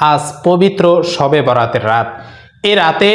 আজ পবিত্র শবে বরাতের রাত। এই রাতে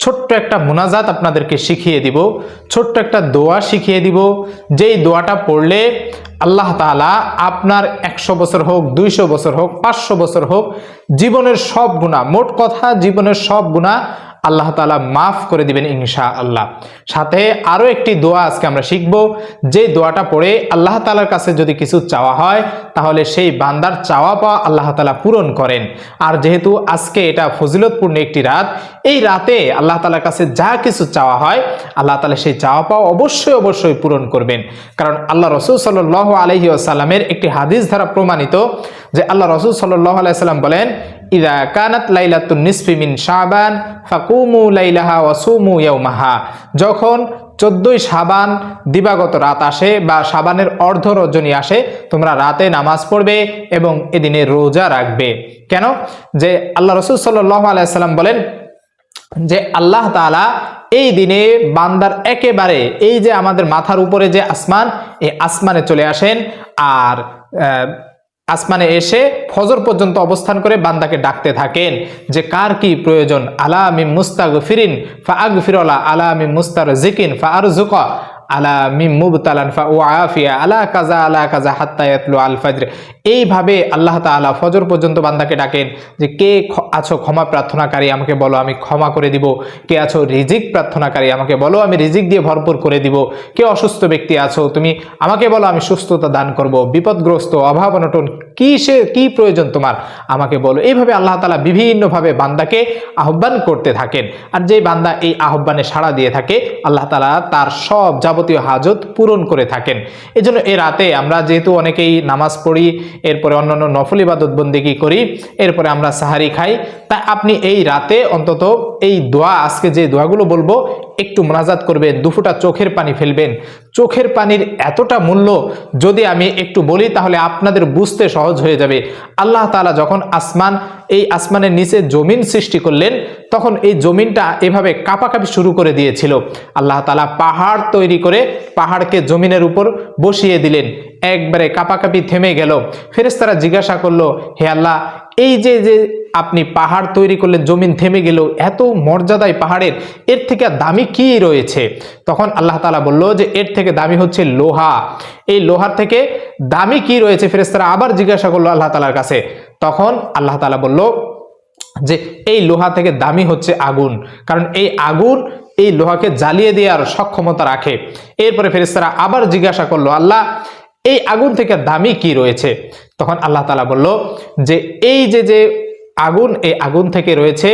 ছোট্ট একটা মোনাজাত আপনাদেরকে শিখিয়ে দিব, ছোট্ট একটা দোয়া শিখিয়ে দিব। যেই দোয়াটা পড়লে আল্লাহ তাআলা আপনার একশো বছর হোক, দুইশো বছর হোক, পাঁচশো বছর হোক, জীবনের সব গুণা মোট কথা জীবনের সব গুণা আল্লাহ তাআলা মাফ করে দিবেন ইনশা আল্লাহ সাথে আরও একটি দোয়া আজকে আমরা শিখব। যে দোয়াটা পড়ে আল্লাহ তাআলার কাছে যদি কিছু চাওয়া হয় তাহলে সেই বান্দার চাওয়া পাওয়া আল্লাহ তাআলা পূরণ করেন। আর যেহেতু আজকে এটা ফজিলতপূর্ণ একটি রাত, এই রাতে আল্লাহ তাআলার কাছে যা কিছু চাওয়া হয়, আল্লাহ তাআলা সেই চাওয়া পাওয়া অবশ্যই অবশ্যই পূরণ করবেন। কারণ আল্লাহ রসুল সাল্লাহ আলহি আসাল্লামের একটি হাদিস দ্বারা প্রমাণিত যে আল্লাহ রসুল সাল্লাহ আলাইসাল্লাম বলেন, ইদা কানাত লাইলাতুন নিসফি মিন শাবান, ফাকুমু লাইলাহা ওয়াসুমু ইয়াউমাহা। যখন চোদ্দই সাবান দিবাগত রাত আসে বা সাবানের অর্ধ রজনী আসে, তোমরা রাতে নামাজ পড়বে এবং এদিনে রোজা রাখবে। কেন? যে আল্লাহ রসুল সাল্লাহ আলাইসাল্লাম বলেন যে আল্লাহ তাআলা এই দিনে বান্দার একেবারে এই যে আমাদের মাথার উপরে যে আসমান, এই আসমানে চলে আসেন আর আসমানে এসে ফজর পর্যন্ত অবস্থান করে বান্দাকে ডাকতে থাকেন যে, কার কি প্রয়োজন? আলা আমি মুস্তাগ ফিরিন ফা আগ ফিরলা আলা আমি মুস্তার জিকিন ফা আর জুকা আলা মিম মুবতালান ফা ও আফিয়া, আলা কাজা আলা কাজা হাত্তা ইয়াতলু আল ফজর। এইভাবে আল্লাহ তাআলা ফজর পর্যন্ত বান্দাকে ডাকেন যে, কে আছো ক্ষমা প্রার্থনাকারী আমাকে বলো, আমি ক্ষমা করে দিব। কে আছো রিজিক প্রার্থনাকারী আমাকে বলো, আমি রিজিক দিয়ে ভরপুর করে দিব। কে অসুস্থ ব্যক্তি আছো, তুমি আমাকে বলো, আমি সুস্থতা দান করব। বিপদগ্রস্ত অভাব অনটন কি সে, কি প্রয়োজন তোমার? আমাকে বলো। এইভাবে আল্লাহ তালা বিভিন্নভাবে বান্দাকে আহ্বান করতে থাকেন। আর যে বান্দা এই আহ্বানে সাড়া দিয়ে থাকে, আল্লাহ তালা তার সব যাবতীয় হাজত পূরণ করে থাকেন। এজন্য এ রাতে আমরা যেহেতু অনেকেই নামাজ পড়ি, এরপরে অন্যান্য নফল ইবাদত বন্দিগি করি, এরপরে আমরা সাহারি খাই তা আপনি এই রাতে অন্তত এই দোয়া, আজকে যে দোয়াগুলো বলব একটু মোনাজাত করবেন দুফুটা চোখের পানি ফেলবেন। চোখের পানির এতটা মূল্য, যদি আমি একটু বলি তাহলে আপনাদের বুঝতে সহজ হয়ে যাবে। আল্লাহ তালা যখন আসমান, এই আসমানের নিচে জমিন সৃষ্টি করলেন, তখন এই জমিনটা এভাবে কাঁপাকাঁপি শুরু করে দিয়েছিল। আল্লাহ তালা পাহাড় তৈরি করে পাহাড়কে জমিনের উপর বসিয়ে দিলেন। একবারে কাঁপাকাঁপি থেমে গেল। ফেরেশতারা জিজ্ঞাসা করল, হে আল্লাহ এই যে যে আপনি পাহাড় তৈরি করলেন জমিন থেমে গেল, এত মর্যাদায় পাহাড়ের, এর থেকে দামি কি রয়েছে? তখন আল্লাহ তালা বলল যে, এর থেকে দামি হচ্ছে লোহা। এই লোহার থেকে দামি কি রয়েছে? ফেরেশতারা আবার জিজ্ঞাসা করল আল্লাহ তালার কাছে। তখন আল্লাহ তালা বলল যে, এই লোহা থেকে দামি হচ্ছে আগুন। কারণ এই আগুন এই লোহাকে জ্বালিয়ে দেওয়ার সক্ষমতা রাখে। এরপরে ফেরেশতারা আবার জিজ্ঞাসা করল, আল্লাহ এই আগুন থেকে দামি কি রয়েছে? তখন আল্লাহ তালা বলল যে, এই যে যে আগুন, এই আগুন থেকে রয়েছে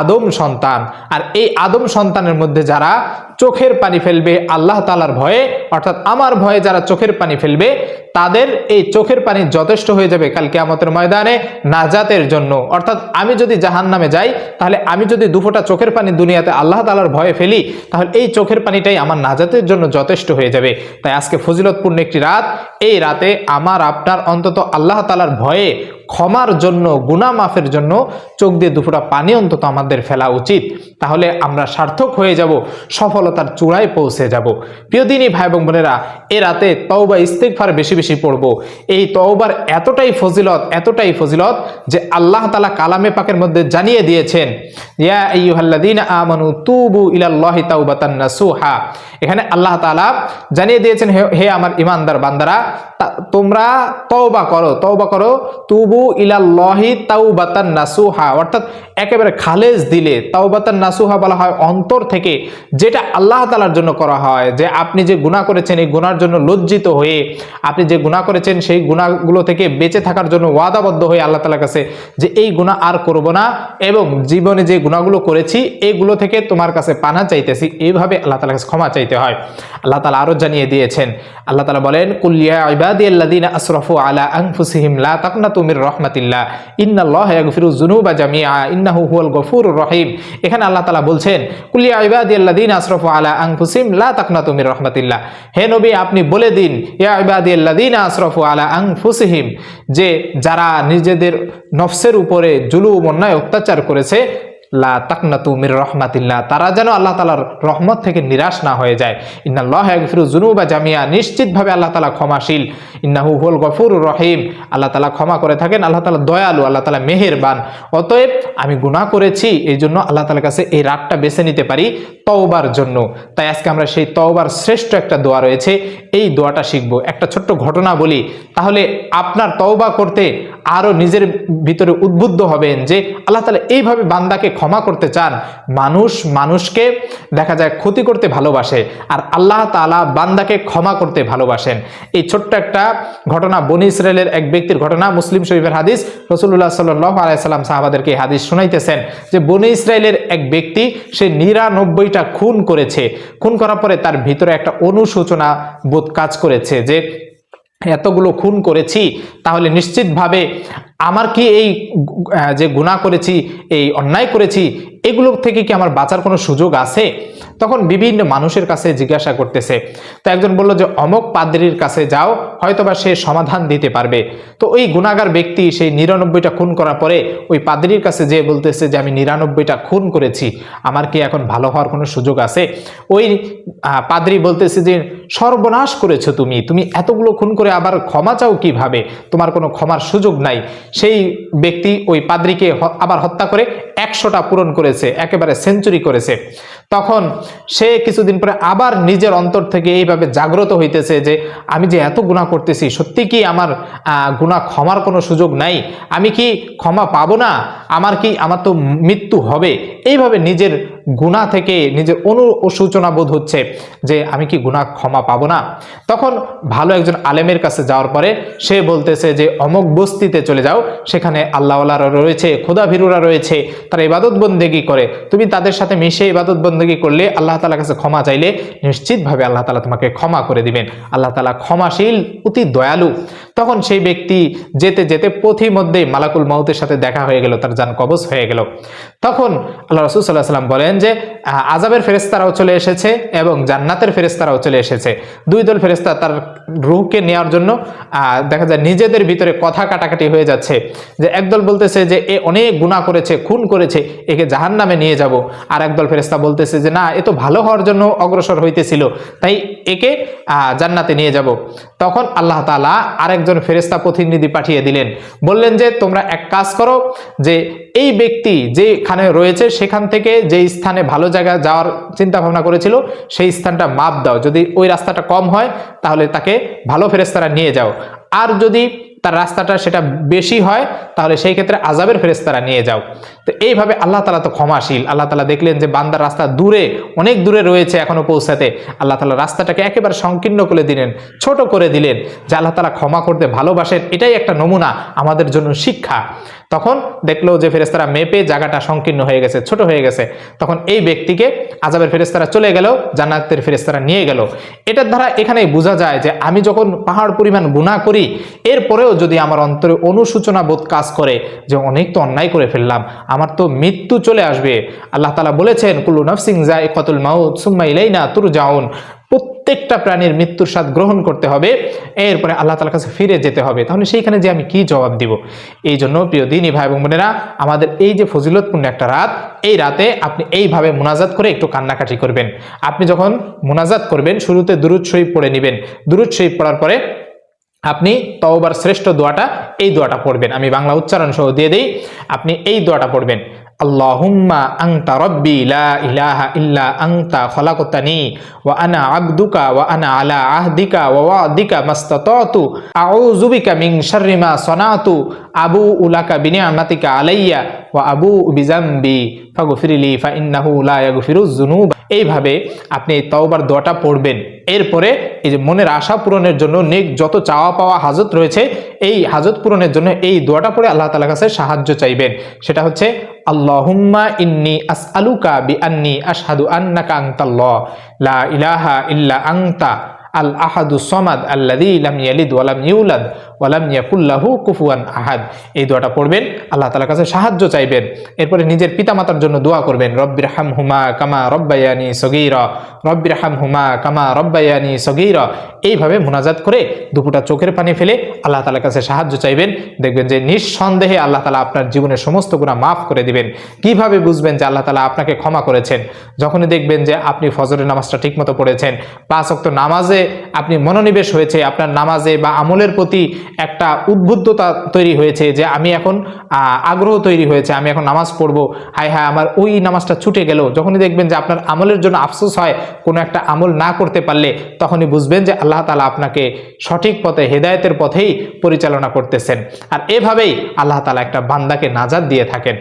আদম সন্তান। আর এই আদম সন্তানের মধ্যে যারা চোখের পানি ফেলবে আল্লাহ তালার ভয়ে, অর্থাৎ আমার ভয়ে যারা চোখের পানি ফেলবে, তাদের এই চোখের পানি যথেষ্ট হয়ে যাবে কালকে আমাদের ময়দানে নাজাতের জন্য। অর্থাৎ আমি যদি জাহান নামে যাই, তাহলে আমি যদি দুফোটা চোখের পানি দুনিয়াতে আল্লাহ তালার ভয়ে ফেলি, তাহলে এই চোখের পানিটাই আমার নাজাতের জন্য যথেষ্ট হয়ে যাবে। তাই আজকে ফজিলতপূর্ণ একটি রাত, এই রাতে আমার আপনার অন্তত আল্লাহ তালার ভয়ে, ক্ষমার জন্য, গুনাহ মাফের জন্য চোখ দিয়ে দুফোটা পানি অন্তত আমাদের ফেলা উচিত। তাহলে আমরা সার্থক হয়ে যাব সফলতার চূড়ায় পৌঁছে যাব। প্রিয় দিনী ভাই এবং বোনেরা, এ রাতে তওবা ইস্তেগফার বেশি বেশি পড়ব। এই তওবার এতটাই ফজিলত এতটাই ফজিলত যে আল্লাহ তালা কালামে পাকের মধ্যে জানিয়ে দিয়েছেন, ইয়া আইয়ুহাল্লাযীনা আমানু তুবু ইলাল্লাহি তাওবাতান নাসুহা। এখানে আল্লাহ তাআলা জানিয়ে দিয়েছেন, হে আমার ইমানদার বান্দারা তোমরা তওবা করো তওবা করো, তুবু ইলাল্লাহি তাওবাতান নাসুহা। অর্থাৎ একেবারে খালেজ দিলে তাওবাতান নাসুহা বলা হয় অন্তর থেকে, যেটা আল্লাহ তালার জন্য করা হয়, যে আপনি যে গুনাহ করেছেন, এই গুনার জন্য লজ্জিত হয়ে, আপনি যে গুণা করেছেন, সেই গুণাগুলো থেকে বেঁচে থাকার জন্য ওয়াদাবদ্ধ হয়ে আল্লাহ তাআলার কাছে, যে এই গুনাহ আর করব না, এবং জীবনে যে গুণাগুলো করেছি, এগুলো থেকে তোমার কাছে পানা চাইতেছি এইভাবে আল্লাহ তাআলার কাছে ক্ষমা চাইতে হয়। আল্লাহ তালা আরও জানিয়ে দিয়েছেন। আল্লাহ তালা বলেন কুলিয়া আপনি বলে দিন যে যারা নিজেদের নফসের উপরে জুলুম অন্যায় অত্যাচার করেছে লা তাকনাতু মির তারা যেন আল্লাহ তালার রহমত থেকে নিরাশ না হয়ে যায়। ইন্নাল্লাহ ইয়াগফিরু যুনুবা জামিয়া নিশ্চিতভাবে আল্লাহ তালা ক্ষমাশীল। ইন্নাহু হুল গফুর রহিম। আল্লাহ তালা ক্ষমা করে থাকেন। আল্লাহ তালা দয়ালু, আল্লাহ তালা মেহেরবান। অতএব আমি গুনাহ করেছি এই জন্য আল্লাহ তালার কাছে এই রাতটা বেছে নিতে পারি তওবার জন্য। তাই আজকে আমরা সেই তওবার শ্রেষ্ঠ একটা দোয়া রয়েছে। এই দোয়াটা শিখব। একটা ছোট্ট ঘটনা বলি। তাহলে আপনার তওবা করতে আরও নিজের ভিতরে উদ্বুদ্ধ হবেন যে আল্লাহ তালা এইভাবে বান্দাকে ক্ষমা করতে চান। মানুষ মানুষকে দেখা যায় ক্ষতি করতে ভালোবাসে আর আল্লাহ তালা বান্দাকে ক্ষমা করতে ভালোবাসেন। এই ছোট্ট একটা ঘটনা বনি ইসরায়েলের এক ব্যক্তির ঘটনা মুসলিম শরীফের হাদিস। রসুল্লাহ সাল্লাহ আলাইসাল্লাম সাহাবাদেরকে হাদিস শোনাইতেছেন যে বনি ইসরায়েলের এক ব্যক্তি সে নিরানব্বইটা খুন করেছে। খুন করার পরে তার ভিতরে একটা অনুশোচনা বোধ কাজ করেছে যে এতগুলো খুন করেছি, তাহলে নিশ্চিতভাবে আমার কি এই যে গুণা করেছি, এই অন্যায় করেছি, এগুলো থেকে কি আমার বাঁচার কোনো সুযোগ আছে? তখন বিভিন্ন মানুষের কাছে জিজ্ঞাসা করতেছে। তো একজন বলল যে, অমক পাদ্রির কাছে যাও, হয়তোবা সে সমাধান দিতে পারবে। তো ওই গুণাগার ব্যক্তি, সেই নিরানব্বইটা খুন করার পরে ওই পাদ্রির কাছে যেয়ে বলতেছে যে, আমি নিরানব্বইটা খুন করেছি, আমার কি এখন ভালো হওয়ার কোনো সুযোগ আছে? ওই পাদ্রি বলতেছে যে সর্বনাশ করেছ তুমি। তুমি এতগুলো খুন করে আবার ক্ষমা চাও কীভাবে? তোমার কোনো ক্ষমার সুযোগ নাই। সেই ব্যক্তি ওই পাদ্রিকে আবার হত্যা করে একশোটা পূরণ করেছে, একেবারে সেঞ্চুরি করেছে। তখন সে কিছুদিন পরে আবার নিজের অন্তর থেকে এইভাবে জাগ্রত হইতেছে যে, আমি যে এত গুণা করতেছি, সত্যি কি আমার গুনাহ ক্ষমার কোনো সুযোগ নাই? আমি কি ক্ষমা পাবো না? আমার কি, আমার তো মৃত্যু হবে? এইভাবে নিজের গুণা থেকে নিজের অনু সূচনা বোধ হচ্ছে যে আমি কি গুনাহ ক্ষমা পাবো না। তখন ভালো একজন আলেমের কাছে যাওয়ার পরে সে বলতেছে যে, অমক বস্তিতে চলে যাও, সেখানে আল্লাহওয়ালারা রয়েছে খোদা ভিরুরা রয়েছে, তারা ইবাদত বন্দেগি করে। তুমি তাদের সাথে মিশে ইবাদত বন্দেগি করলে আল্লাহ তালার কাছে ক্ষমা চাইলে নিশ্চিতভাবে আল্লাহ তালা তোমাকে ক্ষমা করে দিবেন। আল্লাহ তালা ক্ষমাশীল, অতি দয়ালু। তখন সেই ব্যক্তি যেতে যেতে পথি মধ্যে মালাকুল মাউতের সাথে দেখা হয়ে গেল, তার যান কবজ হয়ে গেল। তখন আল্লাহ রসুল সাল্লাহ সাল্লাম বলেন যে আহ, আজাবের ফেরেস্তারাও চলে এসেছে এবং জান্নাতের ফেরেস্তারাও চলে এসেছে। দুই দল ফেরেস্তা তার রুহকে নেওয়ার জন্য দেখা যায় নিজেদের ভিতরে কথা কাটাকাটি হয়ে যাচ্ছে। যে একদল বলতেছে যে এ অনেক গুণা করেছে খুন করেছে একে জাহান নামে নিয়ে যাব। আর একদল ফেরেস্তা বলতেছে যে না এ তো ভালো হওয়ার জন্য অগ্রসর হইতেছিল তাই একে জান্নাতে নিয়ে যাব। তখন আল্লাহ তালা আরেকজন ফেরেস্তা প্রতিনিধি পাঠিয়ে দিলেন। বললেন যে তোমরা এক কাজ করো যে এই ব্যক্তি যেখানে রয়েছে, সেখান থেকে যে স্থানে ভালো জায়গা যাওয়ার চিন্তা ভাবনা করেছিল, সেই স্থানটা মাপ দাও। যদি ওই রাস্তাটা কম হয়, তাহলে তাকে ভালো ফেরেস্তারা নিয়ে যাও। আর যদি তার রাস্তাটা সেটা বেশি হয়, তাহলে সেই ক্ষেত্রে আজাবের ফেরেস্তারা নিয়ে যাও। তো এইভাবে আল্লাহ তালা তো ক্ষমাশীল। আল্লাহ তালা দেখলেন যে বান্দার রাস্তা দূরে, অনেক দূরে রয়েছে এখনও পৌঁছাতে। আল্লাহ তালা রাস্তাটাকে একেবারে সংকীর্ণ করে দিলেন, ছোট করে দিলেন, যে আল্লাহ তালা ক্ষমা করতে ভালোবাসেন। এটাই একটা নমুনা আমাদের জন্য শিক্ষা। তখন দেখল যে ফেরেস্তারা মেপে জায়গাটা সংকীর্ণ হয়ে গেছে, ছোট হয়ে গেছে। তখন এই ব্যক্তিকে আজাবের ফেরেস্তারা চলে গেল, জান্নাতের ফেরেস্তারা নিয়ে গেল। এটার দ্বারা এখানেই বোঝা যায় যে আমি যখন পাহাড় পরিমাণ গুণা করি, এরপরেও যদি আমার অন্তরে অনুসূচনা বোধ কাজ করে যে অনেক তো অন্যায় করে ফেললাম, আমার তো মৃত্যু চলে আসবে। আল্লাহ তালা বলেছেন, কুল্লু নফসিং যায় কতুল মাউদ সুম্মা ইলাইনা তুর যাউন প্রত্যেকটা প্রাণীর মৃত্যুর স্বাদ গ্রহণ করতে হবে, এরপরে আল্লাহ তালার কাছে ফিরে যেতে হবে। তাহলে সেইখানে যে আমি কি জবাব দিব? এই জন্য প্রিয় দিনই ভাই এবং বোনেরা, আমাদের এই যে ফজিলতপূর্ণ একটা রাত, এই রাতে আপনি এইভাবে মোনাজাত করে একটু কান্নাকাটি করবেন। আপনি যখন মোনাজাত করবেন, শুরুতে শরীফ পড়ে নেবেন। শরীফ পড়ার পরে আপনি তওবার শ্রেষ্ঠ দোয়াটা এই দোয়াটা পড়বেন। আমি বাংলা উচ্চারণ সহ দিয়ে দেই। আপনি এই দোয়াটা পড়বেন, আল্লাহুম্মা আংতা রব্বি লা ইলাহা ইল্লা আংতা খলাকতানি ওয়া আনা আবদুকা ওয়া আনা আলা আহদিকা ওয়া ওয়াদিকা মাস্তাতাতু। আউযু বিকা মিন শাররি মা সনাতু। আবু উলাকা বিনিআমাতিকা আলাইয়া আবু বিজাম্বি ফাগফিরলি ফা ইন্নাহু লা ইয়াগফিরুজ এইভাবে আপনি এই তওবার দোয়াটা পড়বেন। এরপরে এই যে মনের আশা পূরণের জন্য নেক যত চাওয়া পাওয়া হাজত রয়েছে, এই হাজত পূরণের জন্য এই দোয়াটা পড়ে আল্লাহ তালার কাছে সাহায্য চাইবেন। সেটা হচ্ছে, আল্লাহুম্মা ইন্নি আসআলুকা বি আন্নি আশহাদু ইল্লা আনতা আল আহাদু সমাদ আল্লাদি ইলাম ইয়ালিদ ওয়ালাম ইউলাদ ওয়ালাম ইয়াকুল্লাহু কুফুয়ান আহাদ। এই দোয়াটা পড়বেন, আল্লাহ তালার কাছে সাহায্য চাইবেন। এরপরে নিজের পিতামাতার জন্য দোয়া করবেন, রব্বির হাম হুমা কামা রব্বায়ানি সগীর, রব্বির হাম হুমা কামা রব্বায়ানি সগীর। এইভাবে মোনাজাত করে দুপুটা চোখের পানি ফেলে আল্লাহ তালার কাছে সাহায্য চাইবেন। দেখবেন যে নিঃসন্দেহে আল্লাহ তালা আপনার জীবনের সমস্ত গুণা মাফ করে দিবেন। কীভাবে বুঝবেন যে আল্লাহ তালা আপনাকে ক্ষমা করেছেন? যখনই দেখবেন যে আপনি ফজরের নামাজটা ঠিকমতো পড়েছেন, পাঁচ অক্ত নামাজে আপনি মনোনিবেশ হয়েছে, আপনার নামাজে বা আমলের প্রতি একটা উদ্বুদ্ধতা তৈরি হয়েছে যে আমি এখন আগ্রহ তৈরি হয়েছে, আমি এখন নামাজ পড়ব। হায় হায়, আমার ওই নামাজটা ছুটে গেল। যখনই দেখবেন যে আপনার আমলের জন্য আফসোস হয়, কোনো একটা আমল না করতে পারলে তখনই বুঝবেন যে আল্লাহ তালা আপনাকে সঠিক পথে, হেদায়েতের পথেই পরিচালনা করতেছেন। আর এভাবেই আল্লাহ তালা একটা বান্দাকে নাজাদ দিয়ে থাকেন।